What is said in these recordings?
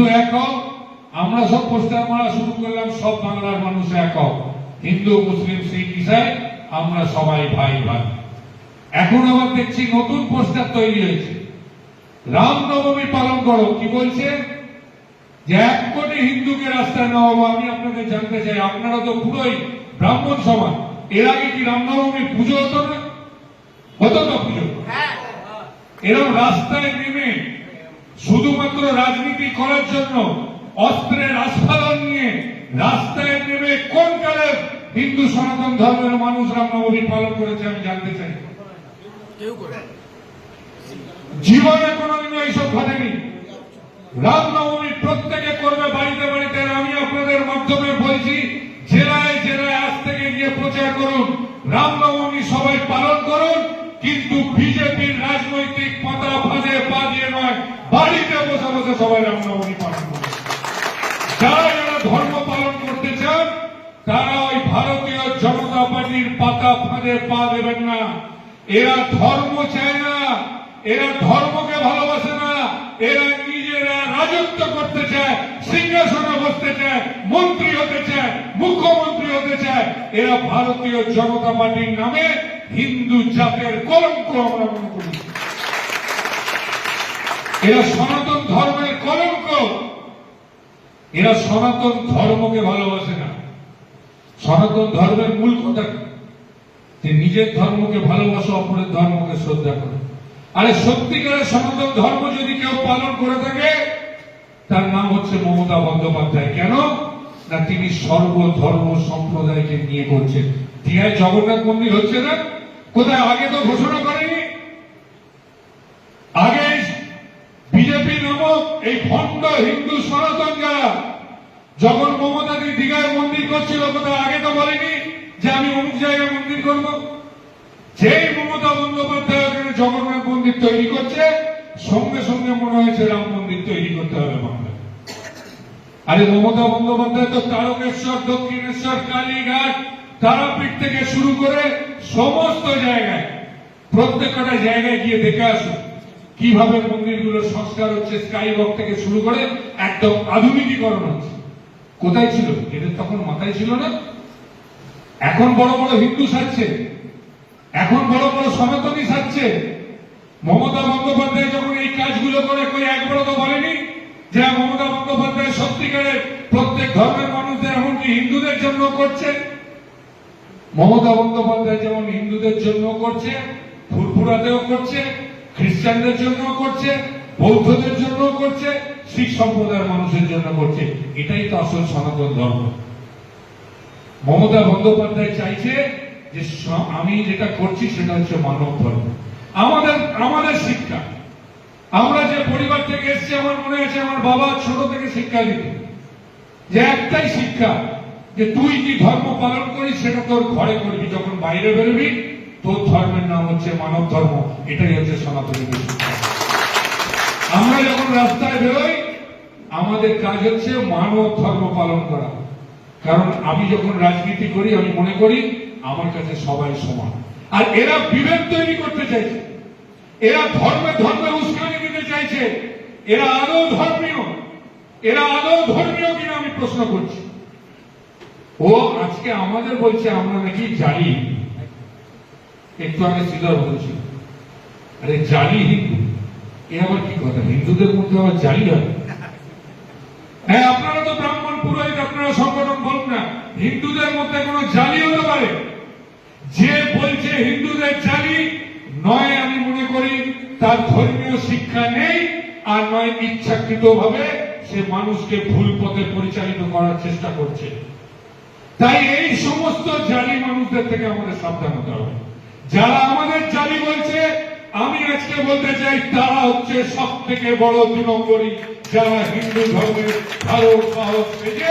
হিন্দু এক হও আমরা সব পোস্টার মারা শুরু করলাম সব বাংলার মানুষ এক হও। হিন্দু মুসলিম শিখ ইসাই আমরা সবাই ভাই ভাই। এখন আবার দেখছি নতুন পোস্টার তৈরি হয়েছে। রামনবমী পালন করো কি বলছে? যে এক কোটি হিন্দুকে রাস্তায় নেওয়াবো আমি আপনাদের জানতে চাই আপনারা তো পুরোই ব্রাহ্মণ সমাজ। এর আগে কি রামনবমী পুজো হতো না? হতো তো পুজো? এরকম রাস্তায় নেমে শুধুমাত্র রাজনীতি করার জন্য অস্ত্রের আস্ফালন নিয়ে রাস্তায় নেমে কোন কালে হিন্দু সনাতন ধর্মের মানুষ রামনবমী পালন করেছে আমি জানতে চাই। জীবনে কোনোদিনও এইসব ঘটেনি। রামনবমী প্রত্যেকে করবে বাড়িতে বাড়িতে আমি আপনাদের মাধ্যমে বলছি বসে বসে সবাই রামনবমী পালন করুন যারা যারা ধর্ম পালন করতে চান তারা ওই ভারতীয় জনতা পার্টির পাতা ফাঁদে পা দেবেন না। এরা ধর্ম চায় না, এরা ধর্মকে ভালোবাসে না, এরা নিজেরা রাজত্ব করতে চায়, সিংহাসনে বসতে চায়, মন্ত্রী হতে চায়, মুখ্যমন্ত্রী হতে চায়। এরা ভারতীয় জনতা পার্টির নামে হিন্দু জাতের কলঙ্ক আমরা মনে করি। এরা সনাতন ধর্মের কলঙ্ক। এরা সনাতন ধর্মকে ভালোবাসে না। সনাতন ধর্মের মূল কথা কি? যে নিজের ধর্মকে ভালোবাসো, অপরের ধর্মকে শ্রদ্ধা করো। আরে সত্যিকারের সনাতন ধর্ম যদি কেউ পালন করে থাকে, তার নাম হচ্ছে মমতা বন্দ্যোপাধ্যায়। কেন? না তিনি সর্বধর্ম সম্প্রদায়কে নিয়ে করছেন। দীঘায় জগন্নাথ মন্দির হচ্ছে না? কোথায়? আগে তো ঘোষণা করেনি আগে বিজেপি নামক এই ভণ্ড হিন্দু সনাতন যারা, যখন মমতা দি দীঘায় মন্দির করছিল কোথায় আগে তো বলেনি যে আমি অমুক জায়গায় মন্দির করব? যেই মমতা বন্দ্যোপাধ্যায় জগন্নাথ মন্দির তৈরি করছে, সঙ্গে সঙ্গে মনে হয়েছে রাম মন্দির তৈরি করতে হবে বাংলায় আরে মমতা বন্দ্যোপাধ্যায় তো তারকেশ্বর, দক্ষিণেশ্বর, কালীঘাট, তারাপীঠ থেকে শুরু করে সমস্ত জায়গায়, প্রত্যেকটা জায়গায় গিয়ে দেখে আসুন। কীভাবে মন্দিরগুলো সংস্কার হচ্ছে স্কাই ওয়াক থেকে শুরু করে একদম আধুনিকীকরণ হচ্ছে। কোথায় ছিল? এদের তখন মাথায় ছিল না। এখন বড় বড় হিন্দু সাজছে। এখন বড় বড় সনাতনী সাজছে। মমতা বন্দ্যোপাধ্যায় যখন এই কাজগুলো করে, কই একবারও তো বলেনি যে মমতা বন্দ্যোপাধ্যায় সত্যিকারের প্রত্যেক ধর্মের মানুষদের, এমনকি হিন্দুদের জন্য করছে। মমতা বন্দ্যোপাধ্যায় যেমন হিন্দুদের জন্য করছে, ফুরফুরাতেও করছে খ্রিস্টানদের জন্য করছে, বৌদ্ধদের জন্য করছে, শিখ সম্প্রদায়ের মানুষের জন্য করছে। এটাই তো আসল সনাতন ধর্ম। মমতা বন্দ্যোপাধ্যায় চাইছে যে আমি যেটা করছি সেটা হচ্ছে মানব ধর্ম। আমাদের আমাদের শিক্ষা। আমরা যে পরিবার থেকে এসেছি, আমার মনে আছে আমার বাবা ছোট থেকে শিক্ষা দিত যে একটাই শিক্ষা, যে তুই কি ধর্ম পালন করিস, সেটা তোর ঘরে করবি, যখন বাইরে বেরোবি তোর ধর্মের নাম হচ্ছে মানব ধর্ম, এটাই হচ্ছে সনাতনী আমরা যখন রাস্তায় বেরোই, আমাদের কাজ হচ্ছে মানব ধর্ম পালন করা। কারণ আমি যখন রাজনীতি করি, আমি মনে করি আমার কাছে সবাই সমান। আর এরা বিভেদ তৈরি করতে চাইছে। এরা ধর্মে ধর্মে উস্কানি দিতে চাইছে। এরা আদৌ ধর্মীয়? এরা আদৌ ধর্মীয় কিনা আমি প্রশ্ন করছি। ও আজকে আমাদের বলছে, আমরা নাকি জালি একটু আগে শ্রীধর বলছিল আরে জালি হিন্দু। এ আবার কি কথা? হিন্দুদের মধ্যে আবার জালি হয় হ্যাঁ আপনারা তো ব্রাহ্মণ, পুরোহিত, আপনারা সংগঠন বলুন না। হিন্দুদের মধ্যে কোনো জালি হতে পারে? যে বলছে হিন্দুদের জালি, নয় আমি মনে করি তার ধর্মীয় শিক্ষা নেই আর নয় ইচ্ছাকৃত ভাবে সে মানুষকে ভুল পথে পরিচালিত করার চেষ্টা করছে। তাই এই সমস্ত জালি মানুষদের থেকে আমাদের সাবধান হতে হবে। যারা আমাদের জালি বলছে, আমি আজকে বলতে চাই, তারা হচ্ছে সব থেকে বড় দু নম্বরই যারা হিন্দু ধর্মের ভালো সাহস থেকে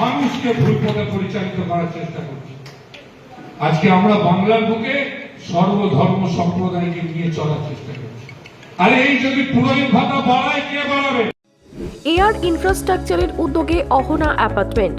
মানুষকে ভুল পথে পরিচালিত করার চেষ্টা করছে। আজকে আমরা বাংলার বুকে সর্বধর্ম সম্প্রদায়কে নিয়ে চলার চেষ্টা করছি। আরে এই যদি পুরোহিত ভাতা বাড়ায়, কে বাড়াবে? এয়ার ইনফ্রাস্ট্রাকচারের উদ্যোগে অহনা অ্যাপার্টমেন্ট।